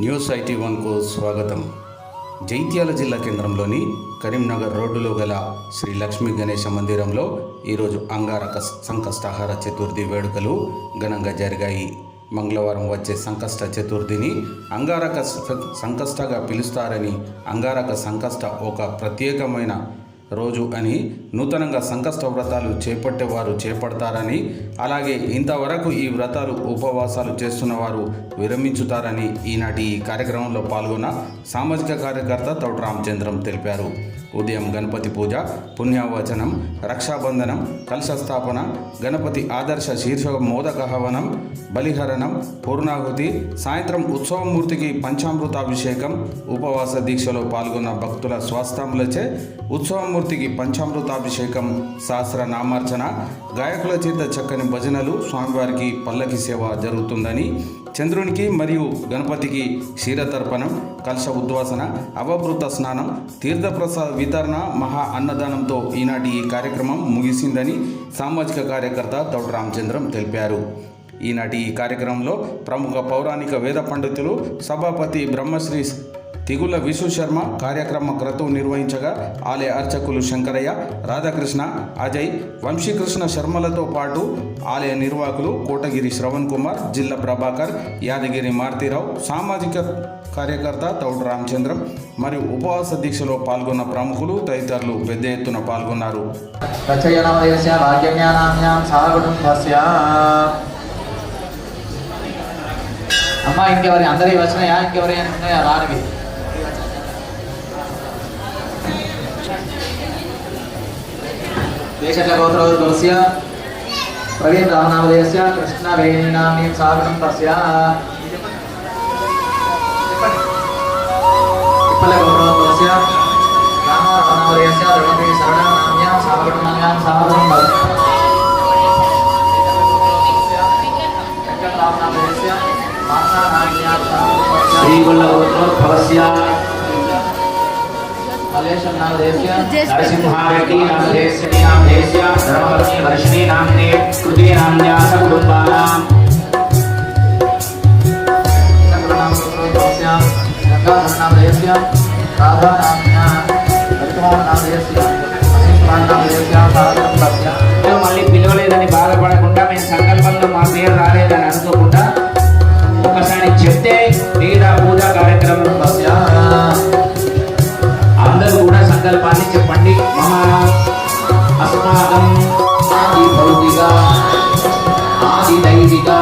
News IT వన్కు స్వాగతం. జైత్యాల జిల్లా కేంద్రంలోని కరీంనగర్ రోడ్డులో గల శ్రీ లక్ష్మీ గణేశ మందిరంలో ఈరోజు అంగారక సంకష్టాహార చతుర్థి వేడుకలు ఘనంగా జరిగాయి. మంగళవారం వచ్చే సంకష్ట చతుర్థిని అంగారక సంకష్టగా పిలుస్తారని అంగారక సంకష్ట ఒక ప్రత్యేకమైన రోజు అని నూతనంగా సంకష్ట వ్రతాలు చేపట్టేవారు చేపడతారని అలాగే ఇంతవరకు ఈ వ్రతాలు ఉపవాసాలు చేస్తున్న వారు విరమించుతారని ఈనాటి ఈ కార్యక్రమంలో పాల్గొన్న సామాజిక కార్యకర్త తౌట రామచంద్రం తెలిపారు. ఉదయం గణపతి పూజ పుణ్యవచనం రక్షాబంధనం కలశస్థాపన గణపతి ఆదర్శ శీర్షక మోదక హవనం బలిహరణం పూర్ణాహుతి సాయంత్రం ఉత్సవమూర్తికి పంచామృతాభిషేకం ఉపవాస దీక్షలో పాల్గొన్న భక్తుల స్వాస్థాములచే ఉత్సవమూర్తికి పంచామృతాభిషేకం సహస్ర నామార్చన గాయకుల చేత చక్కని భజనలు స్వామివారికి పల్లకి సేవ జరుగుతుందని చంద్రునికి మరియు గణపతికి క్షీరతర్పణం కలశ ఉద్వాసన అవభృత స్నానం తీర్థప్రసాద వితరణ మహా అన్నదానంతో ఈనాటి ఈ కార్యక్రమం ముగిసిందని సామాజిక కార్యకర్త తౌడు రామచంద్రం తెలిపారు. ఈనాటి ఈ కార్యక్రమంలో ప్రముఖ పౌరాణిక వేద పండితులు సభాపతి బ్రహ్మశ్రీ తిగుల విశ్వశర్మ కార్యక్రమ క్రతువు నిర్వహించగా ఆలయ అర్చకులు శంకరయ్య రాధాకృష్ణ అజయ్ వంశీకృష్ణ శర్మలతో పాటు ఆలయ నిర్వాహకులు కోటగిరి శ్రవణ్ కుమార్ జిల్లా ప్రభాకర్ యాదగిరి మారుతీరావు సామాజిక కార్యకర్త తౌడు రామచంద్రం మరియు ఉపవాస దీక్షలో పాల్గొన్న ప్రముఖులు తదితరులు పెద్ద ఎత్తున పాల్గొన్నారు. రచయనమయస్య అమ్మ ఇంకెవరి? అందరి వచ్చినాయా ఇంకెవరి ఉన్నాయా? రానివి. దేశట్ల గోత్రోద్భవస్య ప్రవీణ్ రామనామదేశస్య కృష్ణ వేణీనామ్యం సహకుటుంబస్య తిప్పల గోత్రోద్భవస్య రామ రామనామదేశస్య ద్రౌపది శరణానామ్యాం సహకుటుంబాన్యాం సహకుటుంబస్య శ్రీగుల్లగోత్రోద్భవస్య నరసింహారెడ్డి వర్షిణి నామ్నే కృతి మళ్ళీ పిలవలేదని బాధపడకుండా మేము సంకల్పంలో మా పేరు రాలేదని అనుకోకుండా ఒకసారి చెప్తే మిగతా పూజా కార్యక్రమం अस्माकम् आदिभौतिका आदिदैविका